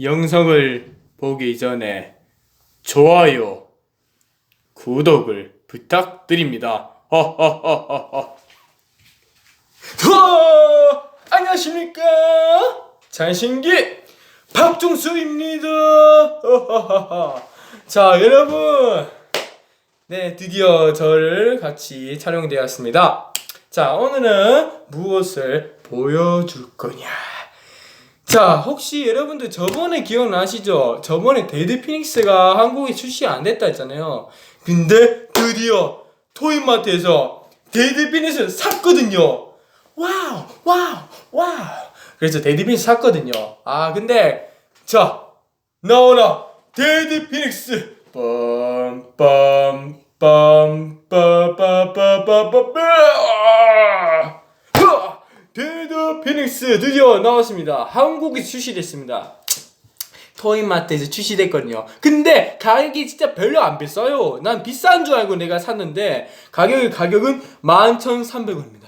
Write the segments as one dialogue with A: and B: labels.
A: 영상을 보기 전에 좋아요, 구독을 부탁드립니다. 안녕하십니까? 잘생기 박종수입니다. 자, 여러분. 네, 드디어 저를 같이 촬영되었습니다. 자, 오늘은 무엇을 보여줄 거냐? 자, 혹시 여러분들 저번에 기억나시죠? 저번에 데드 피닉스가 한국에 출시 안 됐다 했잖아요. 근데 드디어 토이마트에서 데드 피닉스를 샀거든요. 와우, 와우, 와우. 그래서 데드 피닉스 샀거든요. 아, 근데 자, 나오라 데드 피닉스. 빰빰 빰빰빰빰빰빰 데드 피닉스 드디어 나왔습니다. 한국에 출시됐습니다. 토이마트에서 출시됐거든요. 근데 가격이 진짜 별로 안 비싸요. 난 비싼 줄 알고 내가 샀는데 가격이 가격은 11,300원입니다.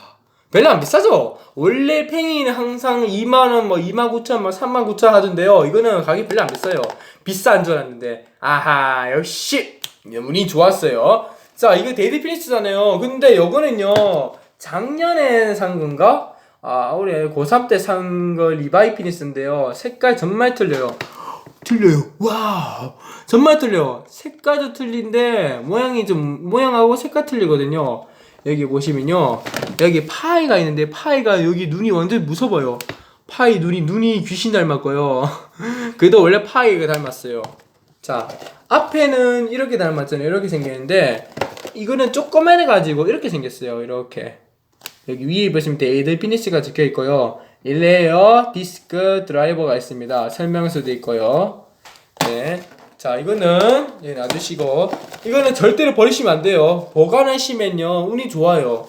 A: 별로 안 비싸죠? 원래 팽이는 항상 2만원, 뭐 29,000원, 뭐 39,000원 하던데요. 이거는 가격이 별로 안 비싸요. 비싼 줄 알았는데. 아하, 역시! 운이 좋았어요. 자, 이거 데이드 피니스잖아요. 근데 요거는요, 작년에 산 건가? 아, 올해 고3 때 산 거 리바이 피니스인데요. 색깔 정말 틀려요. 틀려요. 와우. 정말 틀려. 색깔도 틀린데 모양이 좀 모양하고 색깔 틀리거든요. 여기 보시면요. 여기 파이가 있는데 파이가 여기 눈이 완전 무서워요. 파이 눈이 눈이 귀신 닮았고요. 그래도 원래 파이가 닮았어요. 자, 앞에는 이렇게 닮았잖아요. 이렇게 생겼는데 이거는 조그만 해 가지고 이렇게 생겼어요. 이렇게. 여기 위에 보시면 데이드 피니시가 적혀 있고요. 일레어 디스크 드라이버가 있습니다. 설명서도 있고요. 네. 자, 이거는 예, 놔두시고 이거는 절대로 버리시면 안 돼요. 보관하시면요. 운이 좋아요.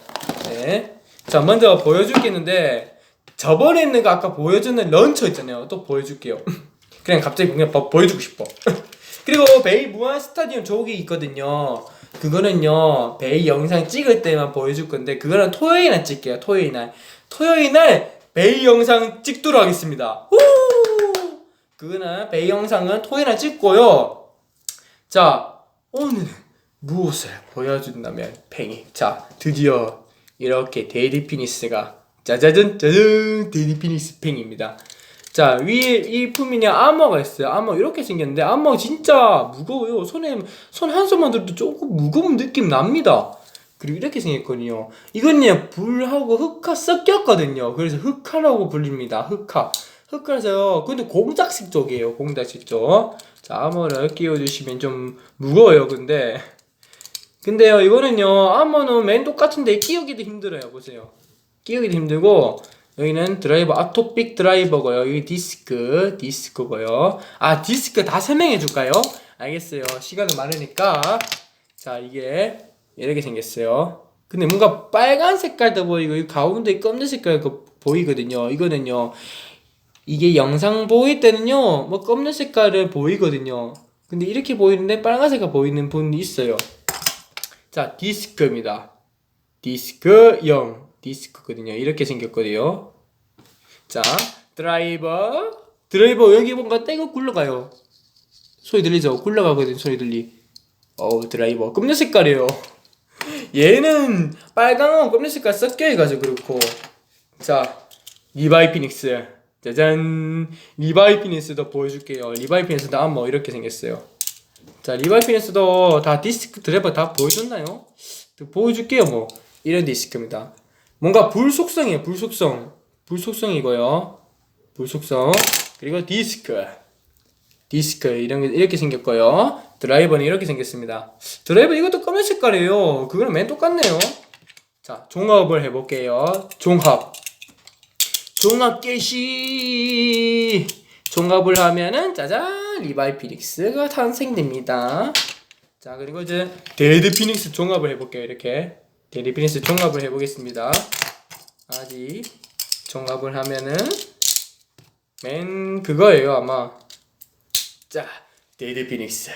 A: 네. 자, 먼저 보여줄게는데 저번에 있는 거 아까 보여줬는 런처 있잖아요. 또 보여줄게요. 그냥 갑자기 그냥 보- 보여주고 싶어. 그리고 베이 무한 스타디움 저기 있거든요. 그거는요 베이 영상 찍을 때만 보여줄 건데 그거는 토요일 날 찍게요. 토요일 날 토요일 날 베이 영상 찍도록 하겠습니다. 후! 그거는 베이 영상은 토요일 날 찍고요. 자 오늘은 무엇을 보여준다면 팽이 자 드디어 이렇게 데이리 피니스가 짜자잔 짜잔 데이리 피니스 팽입니다. 자 위에 이 품이냐 아머가 있어요. 아머 이렇게 생겼는데 아머 진짜 무거워요. 손에 손 한 손만 들어도 조금 무거운 느낌 납니다. 그리고 이렇게 생겼거든요. 이건요 불하고 흑화 섞였거든요. 그래서 흑화라고 불립니다. 흑화. 흑화라서요. 근데 공작식 쪽이에요. 공작식 쪽. 자 아머를 끼워주시면 좀 무거워요. 근데 근데요 이거는요 아머는 맨 똑같은데 끼우기도 힘들어요. 보세요. 끼우기도 힘들고 여기는 드라이버 아토픽 드라이버고요. 여기 디스크 디스크고요. 아 디스크 다 설명해 줄까요? 알겠어요. 시간은 많으니까 자 이게 이렇게 생겼어요. 근데 뭔가 빨간 색깔도 보이고 이 가운데 검정 색깔 그 보이거든요. 이거는요. 이게 영상 보일 때는요. 뭐 검정 색깔을 보이거든요. 근데 이렇게 보이는데 빨간색이 보이는 분이 있어요. 자 디스크입니다. 디스크 0 디스크거든요. 이렇게 생겼거든요. 자, 드라이버. 드라이버 여기 뭔가 떼고 굴러가요. 소리 들리죠? 굴러가거든 소리 들리. 어우 드라이버 검정 색깔이에요. 얘는 빨강하고 검정 색깔 섞여가지고 그렇고. 자, 리바이 피닉스. 짜잔. 리바이 피닉스도 보여줄게요. 리바이 피닉스도 한번 이렇게 생겼어요. 자, 리바이 피닉스도 다 디스크 드라이버 다 보여줬나요? 보여줄게요 뭐. 이런 디스크입니다. 뭔가 불 속성이에요. 불 속성. 불 속성이고요. 불 속성. 그리고 디스크. 디스크 이런 게 이렇게 생겼고요. 드라이버는 이렇게 생겼습니다. 드라이버 이것도 검은 색깔이에요. 그거랑 맨 똑같네요. 자, 종합을 해 볼게요. 종합. 종합 개시. 종합을 하면은 짜잔 리바이 피닉스가 탄생됩니다. 자 그리고 이제 데드 피닉스 종합을 해 볼게요. 이렇게 데드 피닉스 종합을 해보겠습니다. 아직 종합을 하면은 맨 그거예요 아마. 자 데드 피닉스.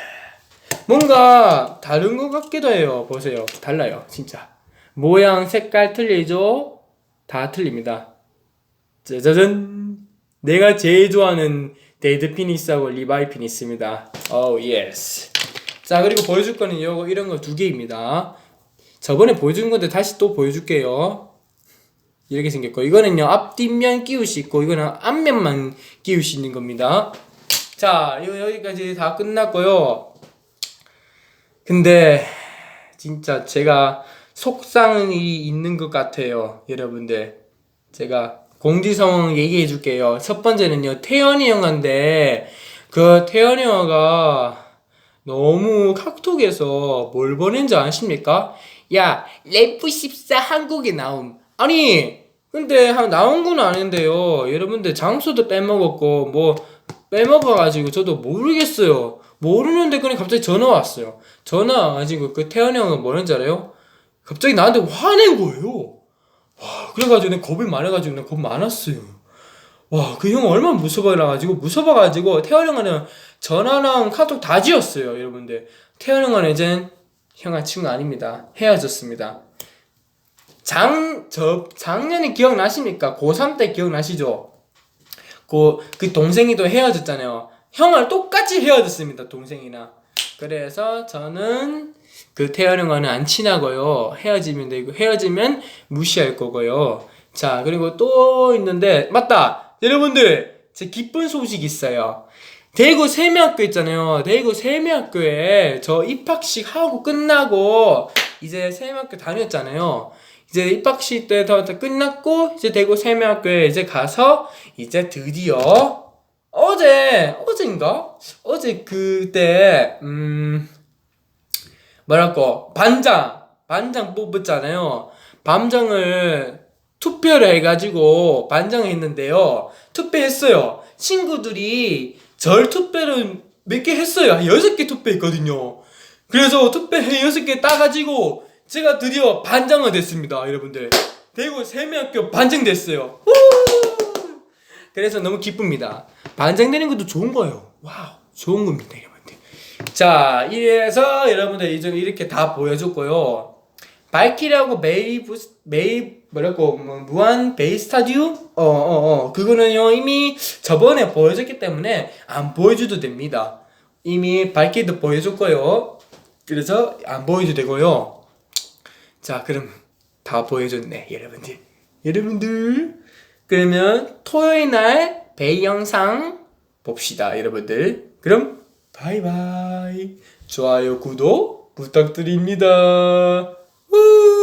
A: 뭔가 다른 것 같기도 해요. 보세요. 달라요. 진짜. 모양, 색깔 틀리죠? 다 틀립니다. 짜자잔. 내가 제일 좋아하는 데이드 피니스하고 리바이 피니스입니다. 오 예스. 자 그리고 보여줄 거는 이거 이런 거 두 개입니다. 저번에 보여준 건데 다시 또 보여줄게요. 이렇게 생겼고 이거는요 앞뒷면 끼울 수 있고 이거는 앞면만 끼울 수 있는 겁니다. 자 이거 여기까지 다 끝났고요. 근데 진짜 제가 속상이 있는 것 같아요, 여러분들. 제가 공지사항 얘기해 줄게요. 첫 번째는요, 태연이 형한테 그 태연이 형아가 너무 카톡에서 뭘 보낸지 아십니까? 야, 래프14 한국에 나옴. 아니, 근데 한 나온 건 아닌데요. 여러분들 장소도 빼먹었고, 뭐, 빼먹어가지고 저도 모르겠어요. 모르는데 그냥 갑자기 전화 왔어요. 전화 와가지고 그 태연이 형은 뭐라는지 알아요? 갑자기 나한테 화낸 거예요. 와, 그래가지고 내가 겁이 많아가지고 내가 겁 많았어요. 와, 그 형 얼마나 무서워가지고, 무서워가지고, 태연 형은 전화랑 카톡 다 지웠어요, 여러분들. 태연 형은 이젠 형아 친구 아닙니다. 헤어졌습니다. 장, 저, 작년에 기억나십니까? 고3 때 기억나시죠? 그, 그 동생이 또 헤어졌잖아요. 형을 똑같이 헤어졌습니다, 동생이나. 그래서 저는 그 태연 형과는 안 친하고요. 헤어지면 되고, 헤어지면 무시할 거고요. 자, 그리고 또 있는데, 맞다! 여러분들, 제 기쁜 소식 있어요. 대구 세미학교 있잖아요. 대구 세미학교에 저 입학식 하고 끝나고 이제 세미학교 다녔잖아요. 이제 입학식 때다 끝났고 이제 대구 세미학교에 이제 가서 이제 드디어 어제 어젠가 어제 그때 음 뭐랄까 반장 반장 뽑았잖아요. 반장을 투표를 해가지고 반장을 했는데요. 투표했어요. 친구들이 절 투표를 몇개 했어요. 한 여섯 개 투표했거든요. 그래서 투표 여섯 개 따가지고 제가 드디어 반장이 됐습니다, 여러분들. 대구 세미학교 반장 됐어요. 후! 그래서 너무 기쁩니다. 반장 되는 것도 좋은 거예요. 와우, 좋은 겁니다, 여러분들. 자, 이래서 여러분들 이제 이렇게 다 보여줬고요. 발키리하고 메이브 메이 뭐랄까 뭐, 무한 베이스타디움? 어어어. 어, 그거는요 이미 저번에 보여줬기 때문에 안 보여줘도 됩니다. 이미 발키리도 보여줬고요. 그래서 안 보여도 되고요. 자 그럼 다 보여줬네 여러분들. 여러분들. 그러면 토요일 날 베이 영상 봅시다 여러분들. 그럼 바이바이. 좋아요 구독 부탁드립니다. 우!